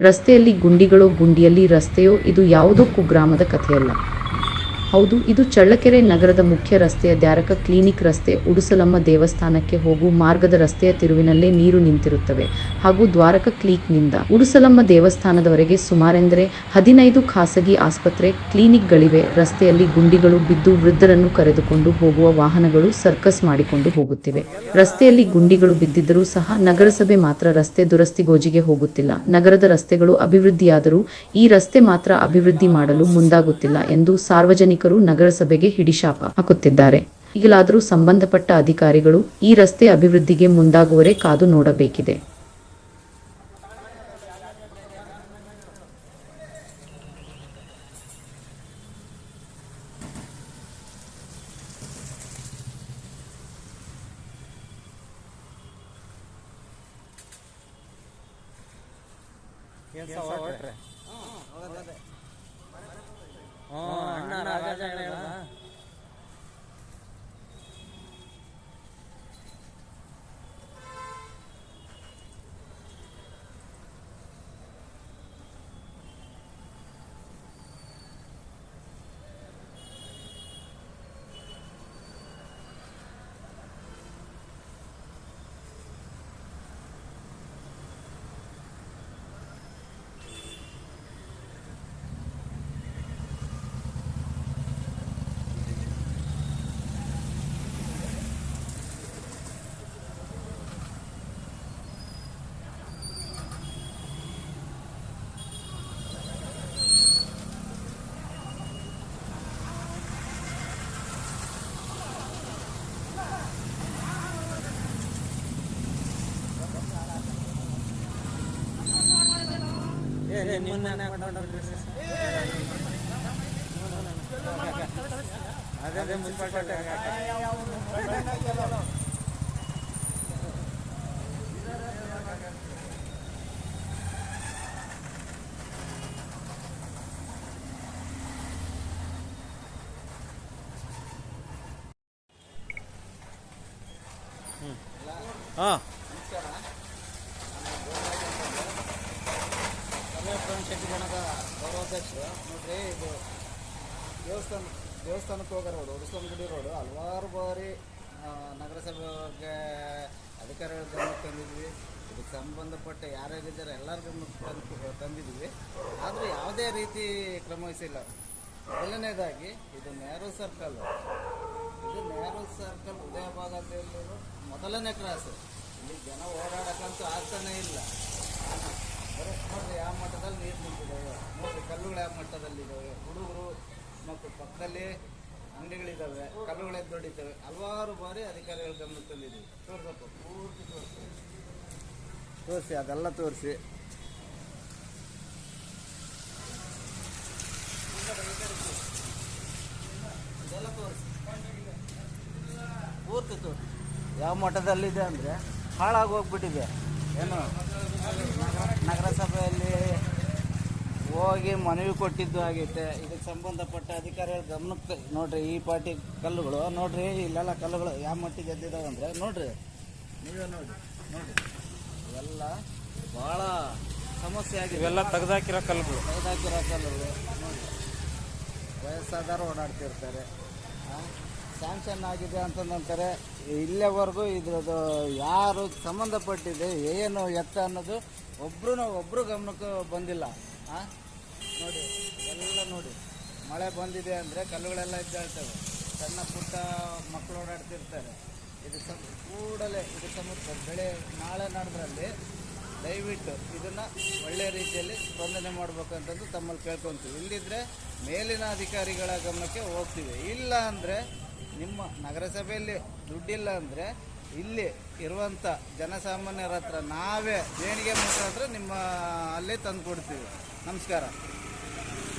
ರಸ್ತೆಯಲ್ಲಿ ಗುಂಡಿಗಳೋ ಗುಂಡಿಯಲ್ಲಿ ರಸ್ತೆಯೋ ಇದು ಯಾವುದೋ ಕುಗ್ರಾಮದ ಕಥೆಯಲ್ಲ. ಹೌದು, ಇದು ಚಳ್ಳಕೆರೆ ನಗರದ ಮುಖ್ಯ ರಸ್ತೆಯ ದ್ಯಾರಕ ಕ್ಲಿನಿಕ್ ರಸ್ತೆ ಉಡುಸಲಮ್ಮ ದೇವಸ್ಥಾನಕ್ಕೆ ಹೋಗುವ ಮಾರ್ಗದ ರಸ್ತೆಯ ತಿರುವಿನಲ್ಲೇ ನೀರು ನಿಂತಿರುತ್ತವೆ ಹಾಗೂ ದ್ವಾರಕ ಕ್ಲೀಕ್ನಿಂದ ಉಡುಸಲಮ್ಮ ದೇವಸ್ಥಾನದವರೆಗೆ ಸುಮಾರೆಂದರೆ ಹದಿನೈದು ಖಾಸಗಿ ಆಸ್ಪತ್ರೆ ಕ್ಲಿನಿಕ್ಗಳಿವೆ. ರಸ್ತೆಯಲ್ಲಿ ಗುಂಡಿಗಳು ಬಿದ್ದು ವೃದ್ಧರನ್ನು ಕರೆದುಕೊಂಡು ಹೋಗುವ ವಾಹನಗಳು ಸರ್ಕಸ್ ಮಾಡಿಕೊಂಡು ಹೋಗುತ್ತಿವೆ. ರಸ್ತೆಯಲ್ಲಿ ಗುಂಡಿಗಳು ಬಿದ್ದಿದ್ದರೂ ಸಹ ನಗರಸಭೆ ಮಾತ್ರ ರಸ್ತೆ ದುರಸ್ತಿಗೋಜಿಗೆ ಹೋಗುತ್ತಿಲ್ಲ. ನಗರದ ರಸ್ತೆಗಳು ಅಭಿವೃದ್ಧಿಯಾದರೂ ಈ ರಸ್ತೆ ಮಾತ್ರ ಅಭಿವೃದ್ಧಿ ಮಾಡಲು ಮುಂದಾಗುತ್ತಿಲ್ಲ ಎಂದು ಸಾರ್ವಜನಿಕರು ನಗರಸಭೆಗೆ ಹಿಡಿಶಾಪ ಹಾಕುತ್ತಿದ್ದಾರೆ. ಈಗಲಾದರೂ ಸಂಬಂಧಪಟ್ಟ ಅಧಿಕಾರಿಗಳು ಈ ರಸ್ತೆ ಅಭಿವೃದ್ಧಿಗೆ ಮುಂದಾಗುವರೆ ಕಾದು ನೋಡಬೇಕಿದೆ. ಅಣ್ಣ ರಾಜ ಅದೇ ಮುನ್ಸಿಪಾಲ್ಟಿ ಹಾಂ ಸಮಯಪುರಂ ಶೆಟ್ಟಿ ಗಣದ ಗೌರವಾಧ್ಯಕ್ಷರು. ನೋಡ್ರಿ, ಇದು ದೇವಸ್ಥಾನ, ದೇವಸ್ಥಾನಕ್ಕೆ ಹೋಗೋ ರೋಡು ಗುಡಿ ರೋಡು. ಹಲವಾರು ಬಾರಿ ನಗರಸಭೆಗೆ ಅಧಿಕಾರಿಗಳ ಗಮನಕ್ಕೆ ತಂದಿದ್ವಿ. ಇದಕ್ಕೆ ಸಂಬಂಧಪಟ್ಟ ಯಾರ್ಯಾರಿದ್ದಾರೆ ಎಲ್ಲರ ಗಮನಕ್ಕೆ ತಂದು, ತಂದಿದ್ವಿ. ಆದರೆ ಯಾವುದೇ ರೀತಿ ಕ್ರಮ ವಹಿಸಿಲ್ಲ. ಮೊದಲನೇದಾಗಿ, ಇದು ನೆಹರು ಸರ್ಕಲ್. ಇದು ನೆಹರು ಸರ್ಕಲ್ ಉದಯ ಭಾಗದಲ್ಲಿರೋ ಮೊದಲನೇ ಕ್ರಾಸ್. ಇಲ್ಲಿ ಜನ ಓಡಾಡೋಕ್ಕಂತೂ ಆಗ್ತಾನೇ ಇಲ್ಲ. ಯಾವ ಮಟ್ಟದಲ್ಲಿ ನೀರು ನಿಂತಿದ್ದಾವೆ ನೋಡಿ ಕಲ್ಲುಗಳು ಯಾವ ಮಟ್ಟದಲ್ಲಿದ್ದಾವೆ? ಹುಡುಗರು ಮತ್ತು ಪಕ್ಕದಲ್ಲಿ ಅಂಗಡಿಗಳಿದ್ದಾವೆ, ಕಲ್ಲುಗಳು ದೊಡ್ಡಿದ್ದಾವೆ. ಹಲವಾರು ಬಾರಿ ಅಧಿಕಾರಿಗಳ ಗಮನದಲ್ಲಿದ್ದೀವಿ ತಂದಿದ್ದೀವಿ. ತೋರಿಸಪ್ಪ. ಪೂರ್ತಿ ತೋರಿಸಿ. ತೋರಿಸಿ, ಅದೆಲ್ಲ ತೋರಿಸಿ. ಪೂರ್ತಿ ತೋರಿಸಿ. ಯಾವ ಮಟ್ಟದಲ್ಲಿದೆ ಅಂದರೆ ಹಾಳಾಗಿ ಹೋಗ್ಬಿಟ್ಟಿದೆ. ಏನು? ನಗರ- ನಗರಸಭೆಯಲ್ಲಿ ಹೋಗಿ ಮನವಿ ಕೊಟ್ಟಿದ್ದು ಆಗೈತೆ. ಇದಕ್ಕೆ ಸಂಬಂಧಪಟ್ಟ ಅಧಿಕಾರಿಗಳ ಗಮನಕ್ಕೆ ನೋಡ್ರಿ ಈ ಪಾಟಿ ಕಲ್ಲುಗಳು ನೋಡ್ರಿ ಇಲ್ಲೆಲ್ಲ ಕಲ್ಲುಗಳು ಯಾವ ಮಟ್ಟಿಗೆ ಎದ್ದಿದ್ದಾವೆ ಅಂದರೆ ನೋಡ್ರಿ. ನೀವೇ ನೋಡಿ ನೋಡಿ ಇವೆಲ್ಲ ಭಾಳ ಸಮಸ್ಯೆ ಆಗಿದೆ. ಇವೆಲ್ಲ ತೆಗೆದಾಕಿರೋ ಕಲ್ಲುಗಳು. ತೆಗೆದಾಕಿರೋ ಕಲ್ಲುಗಳು. ನೋಡಿ ವಯಸ್ಸಾದವರು ಓಡಾಡ್ತಿರ್ತಾರೆ. ಸ್ಯಾಂಕ್ಷನ್ ಆಗಿದೆ ಅಂತಂದಂತಾರೆ ಇಲ್ಲಿವರೆಗೂ ಇದ್ರದ್ದು ಯಾರು ಸಂಬಂಧಪಟ್ಟಿದೆ, ಏನು ಎತ್ತ ಅನ್ನೋದು ಒಬ್ರು ಒಬ್ರು ಗಮನಕ್ಕೆ ಬಂದಿಲ್ಲ? ನೋಡಿ, ಎಲ್ಲ ನೋಡಿ. ಮಳೆ ಬಂದಿದೆ ಅಂದರೆ ಕಲ್ಲುಗಳೆಲ್ಲ ಇದ್ದಾಳ್ತವೆ ಸಣ್ಣ ಪುಟ್ಟ ಮಕ್ಕಳು ಓಡಾಡ್ತಿರ್ತಾರೆ. ಇದು ಸಮ ಕೂಡಲೇ ಇದು ಸಮಸ್ಯೆ ಬೆಳೆ ನಾಳೆ ನಾಡ್ದ್ರಲ್ಲಿ ದಯವಿಟ್ಟು ಇದನ್ನು ಒಳ್ಳೆಯ ರೀತಿಯಲ್ಲಿ ಸ್ಪಂದನೆ ಮಾಡ್ಬೇಕಂತಂದು ತಮ್ಮಲ್ಲಿ ಕೇಳ್ಕೊತೀವಿ. ಇಲ್ಲಿದ್ರೆ ಮೇಲಿನ ಅಧಿಕಾರಿಗಳ ಗಮನಕ್ಕೆ ಹೋಗ್ತೀವಿ. ಇಲ್ಲ ಅಂದರೆ ನಿಮ್ಮ ನಗರಸಭೆಯಲ್ಲಿ ದುಡ್ಡಿಲ್ಲ ಅಂದರೆ ಇಲ್ಲಿ ಇರುವಂಥ ಜನಸಾಮಾನ್ಯರ ಹತ್ರ ನಾವೇ ದೇಣಿಗೆ ಮುಖಾಂತರ ನಿಮ್ಮ ಅಲ್ಲೇ ತಂದು ಕೊಡ್ತೀವಿ ನಮಸ್ಕಾರ.